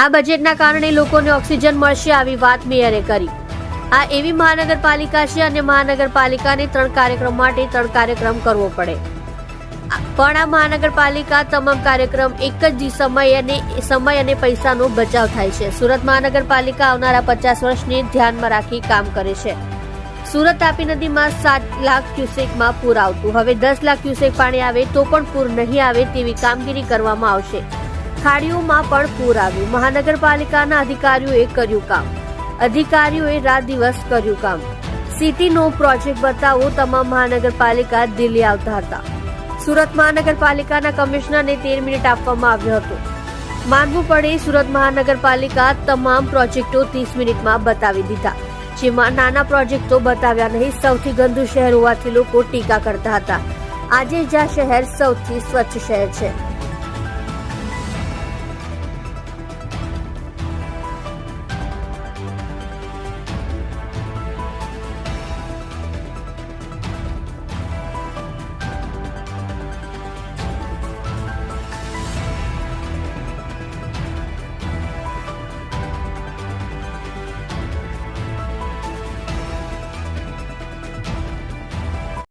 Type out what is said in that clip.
આ બજેટના કારણે લોકોને ઓક્સિજન મળશે આવી વાત મેયરે કરી. આ એવી મહાનગરપાલિકા છે અને મહાનગરપાલિકાને ત્રણ કાર્યક્રમ માટે ત્રણ કાર્યક્રમ કરવો પડે. પણ આ મહાનગરપાલિકા તમામ કાર્યક્રમ એક જ સમય અને સમય અને પૈસાનો બચાવ થાય છે. સુરત મહાનગરપાલિકા આવનારા પચાસ વર્ષને ધ્યાનમાં રાખી કામ કરે છે. સુરત તાપી નદીમાં સાત લાખ ક્યુસેકમાં પૂર આવતું. હવે દસ લાખ ક્યુસેક પાણી આવે તો પણ પૂર નહીં આવે તેવી કામગીરી કરવામાં આવશે. ખાડીઓમાં પણ પૂર આવ્યું. મહાનગરપાલિકાના અધિકારીઓએ કર્યું કામ. અધિકારીઓએ રાત દિવસ કર્યું કામ. સિટીનો પ્રોજેક્ટ બતાવો તમામ મહાનગરપાલિકા દિલ્હી આવતા હતા. સુરત મહાનગરપાલિકાના કમિશનરને તેર મિનિટ આપવામાં આવ્યો હતો. માનવું પડે સુરત મહાનગરપાલિકા તમામ પ્રોજેક્ટો ત્રીસ મિનિટમાં બતાવી દીધા. જેમાં નાના પ્રોજેક્ટો બતાવ્યા નહીં, સૌથી ગંદુ શહેર હોવાથી લોકો ટીકા કરતા હતા. આજે જ્યાં શહેર સૌથી સ્વચ્છ શહેર છે.